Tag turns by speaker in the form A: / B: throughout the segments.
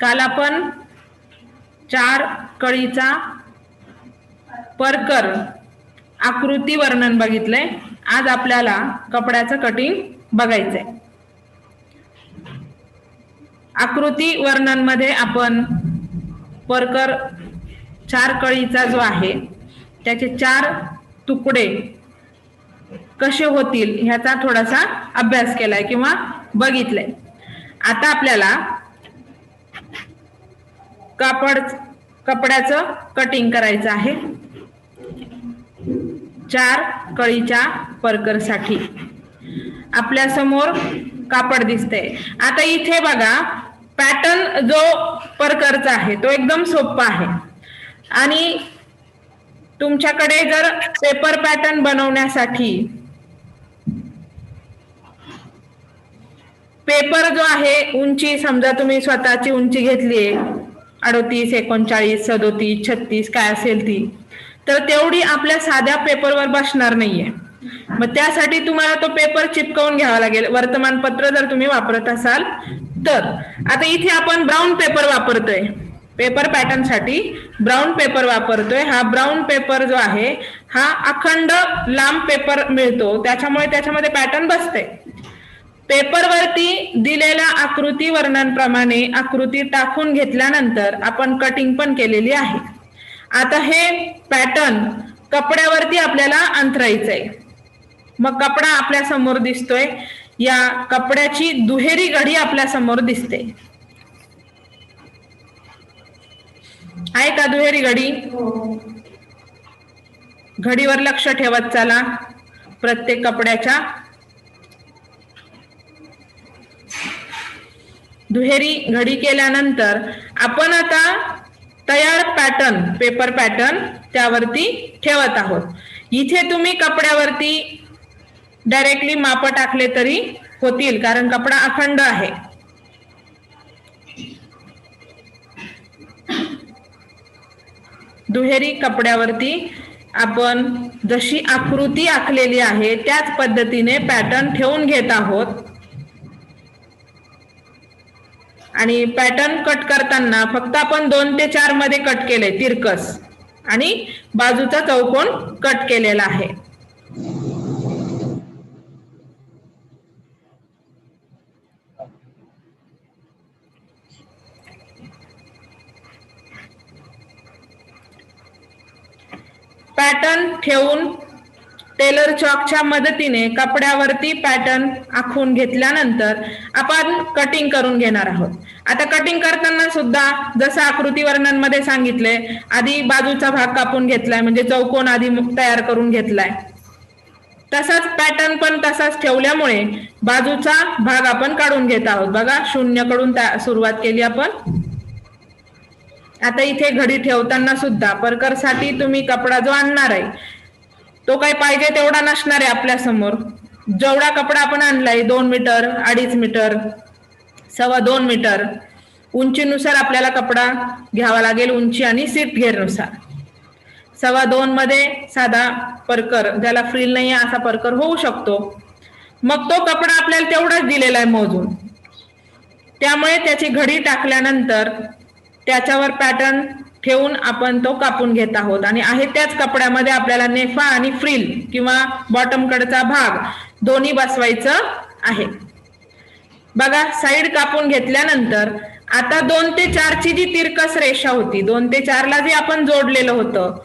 A: काल आपण चार कळीचा परकर आकृती वर्णन बघितलंय. आज आपल्याला कपड्याचं कटिंग बघायचंय. आकृती वर्णनमध्ये आपण परकर चार कळीचा जो आहे त्याचे चार तुकडे कसे होतील ह्याचा थोडासा अभ्यास केलाय किंवा बघितलाय. आता आपल्याला कापड कपड्याचं कटिंग करायचं आहे. चार कळीच्या परकरसाठी. आपल्यासमोर कापड दिसतंय. आता इथे बघा पॅटर्न जो परकरचा आहे तो एकदम सोपा आहे. आणि तुमच्याकडे जर पेपर पॅटर्न बनवण्यासाठी पेपर जो आहे उंची समजा तुम्ही स्वतःची उंची घेतली अडोतीस एकोणचाळीस सदोतीस छत्तीस काय असेल ती. तर तेवढी आपल्या साध्या पेपरवर बसणार नाहीये. मग त्यासाठी तुम्हाला तो पेपर चिपकवून घ्यावा लागेल. वर्तमानपत्र जर तुम्ही वापरत असाल तर. आता इथे आपण ब्राऊन पेपर वापरतोय. पेपर पॅटर्नसाठी ब्राऊन पेपर वापरतोय. हा ब्राऊन पेपर जो आहे हा अखंड लांब पेपर मिळतो. त्याच्यामुळे त्याच्यामध्ये पॅटर्न बसते पेपरवरती दिलेल्या आकृती वर्णनप्रमाणे आकृती टाकून घेतल्यानंतर आपण कटिंग पण केलेली आहे. आता हे पॅटर्न कपड्यावरती आपल्याला अंतरायचंय मग कपडा आपल्यासमोर दिसतोय. या कपड्याची दुहेरी घडी आपल्यासमोर दिसते. आहे का दुहेरी घडी? घडीवर लक्ष ठेवत चला. प्रत्येक कपड्याच्या दुहेरी घडी केल्यानंतर आपण आता तयार पॅटर्न पेपर पॅटर्न त्यावरती ठेवत आहोत. इथे तुम्ही कपड्यावरती डायरेक्टली माप टाकले तरी होतील कारण कपडा अखंड आहे. दुहेरी कपड्यावरती आपण जशी आकृती आखलेली आहे त्याच पद्धतीने पॅटर्न ठेवून घेत आहोत. आणि पॅटर्न कट करताना फक्त आपण दोन ते चारमध्ये कट केले तिरकस. आणि बाजूचा चौकोन कट केलेला आहे. पॅटर्न ठेवून टेलर चॉकच्या मदतीने कपड्यावरती पॅटर्न आखून घेतल्यानंतर आपण कटिंग करून घेणार आहोत. आता कटिंग करताना सुद्धा जसं आकृती वर्णनमध्ये सांगितले आधी बाजूचा भाग कापून घेतलाय म्हणजे चौकोन आधी तयार करून घेतलाय. तसाच पॅटर्न पण तसाच ठेवल्यामुळे बाजूचा भाग आपण काढून घेत आहोत. बघा शून्यकडून सुरुवात केली आपण. आता इथे घडी ठेवताना सुद्धा परकरसाठी तुम्ही कपडा जो आणणार आहे तो काही पाहिजे तेवढा नसणार आहे आपल्यासमोर. जेवढा कपडा आपण आणलाय दोन मीटर अडीच मीटर सव्वा दोन मीटर. उंचीनुसार आपल्याला कपडा घ्यावा लागेल उंची आणि सीट घेरनुसार. सव्वा दोन मध्ये साधा परकर ज्याला फ्रील नाही आहे असा परकर होऊ शकतो. मग तो कपडा आपल्याला तेवढाच दिलेला आहे मोजून. त्यामुळे त्याची घडी टाकल्यानंतर त्याच्यावर पॅटर्न ठेवून आपण तो कापून घेत आहोत. आणि आहे त्याच कपड्यामध्ये आपल्याला नेफा आणि फ्रील किंवा बॉटम कडचा भाग दोन्ही बसवायचं आहे. बघा साईड कापून घेतल्यानंतर आता दोन ते चारची जी तिरकस रेषा होती दोन ते चारला जे आपण जोडलेलं होतं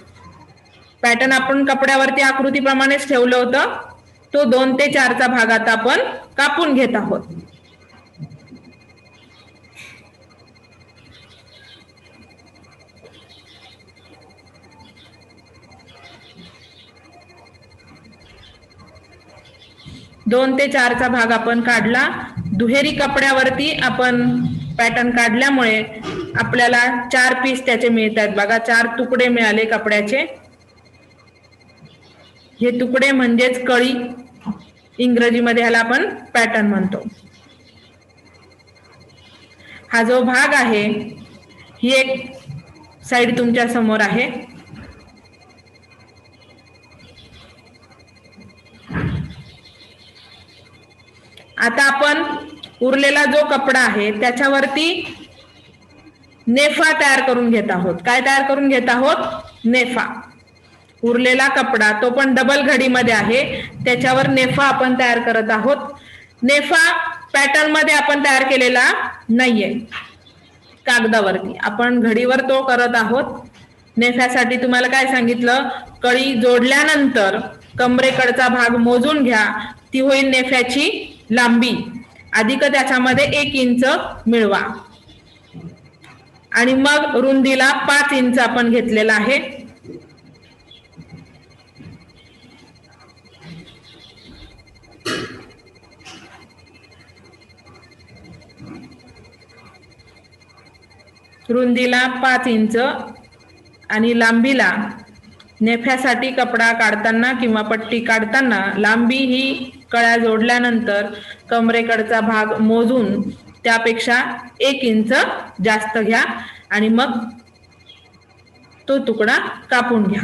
A: पॅटर्न आपण कपड्यावरती आकृतीप्रमाणेच ठेवलं होतं तो दोन ते चारचा भाग आता आपण कापून घेत आहोत. दोन ते चारचा भाग आपण काढला दुहेरी कपड्यावरती आपण पॅटर्न काढल्यामुळे आपल्याला चार पीस त्याचे मिळतात. बघा चार तुकडे मिळाले कपड्याचे. हे तुकडे म्हणजेच कळी. इंग्रजीमध्ये ह्याला आपण पॅटर्न म्हणतो. हा जो भाग आहे ही एक साईड तुमच्यासमोर आहे. आता आपण उरलेला जो कपडा आहे त्याच्यावरती नेफा तयार करून घेत आहोत. काय तयार करून घेत आहोत? नेफा. उरलेला कपडा तो पण डबल घडीमध्ये आहे. त्याच्यावर नेफा आपण तयार करत आहोत. नेफा पॅटर्नमध्ये आपण तयार केलेला नाहीये. कागदावरती. आपण घडीवर तो करत आहोत. नेफ्यासाठी तुम्हाला काय सांगितलं? कळी जोडल्यानंतर कमरेकडचा भाग मोजून घ्या. ती होईल नेफ्याची लांबी. अधिक त्याच्यामध्ये एक इंच मिळवा. आणि मग रुंदीला पाच इंच आपण घेतलेला आहे. रुंदीला पाच इंच आणि लांबीला नेफ्यासाठी कपडा काढताना किंवा पट्टी काढताना लांबी ही कळ्या जोडल्यानंतर कमरेकडचा भाग मोजून त्यापेक्षा एक इंच जास्त घ्या आणि मग तो तुकडा कापून घ्या.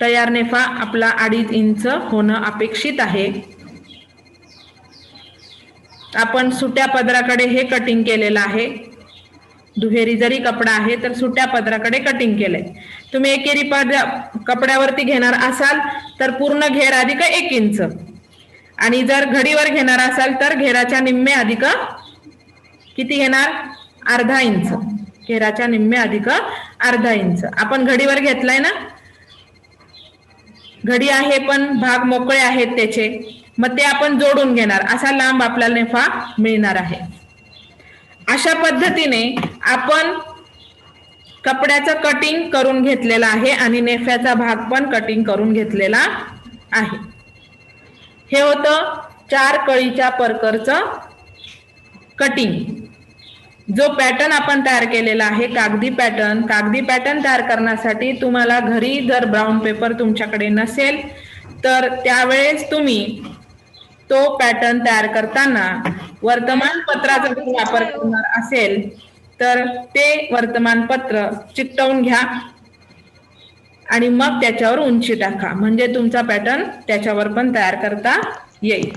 A: तयार नेफा आपला अडीच इंच होणं अपेक्षित आहे. आपण सुट्या पदराकडे हे कटिंग केलेलं आहे. दुहेरी जरी कपडा आहे तर सुट्या पदराकडे कटिंग केलंय. तुम्ही एकेरी पद कपड्यावरती घेणार असाल तर पूर्ण घेर अधिक एक इंच. आणि जर घडीवर घेणार असाल तर घेराच्या निम्मे अधिक किती घेणार? अर्धा इंच. घेराच्या निम्मे अधिक अर्धा इंच. आपण घडीवर घेतलाय ना? घडी आहे पण भाग मोकळे आहेत त्याचे. मग ते आपण जोडून घेणार. असा लांब आपल्याला नेफा मिळणार आहे. अशा पद्धतीने आपण कपड्याचं कटिंग करून घेतलेलं आहे आणि नेफ्याचा भाग पण कटिंग करून घेतलेला आहे. हे होतं चार कळीच्या परकरचं कटिंग जो पॅटर्न आपण तयार केलेला आहे कागदी पॅटर्न कागदी पॅटर्न तयार करण्यासाठी तुम्हाला घरी जर ब्राऊन पेपर तुमच्याकडे नसेल तर त्यावेळेस तुम्ही तो पॅटर्न तयार करताना वर्तमानपत्राचा जर वापर करणार असेल तर ते वर्तमानपत्र चिकटवून घ्या आणि मग त्याच्यावर उंची टाका. म्हणजे तुमचा पॅटर्न त्याच्यावर पण तयार करता येईल.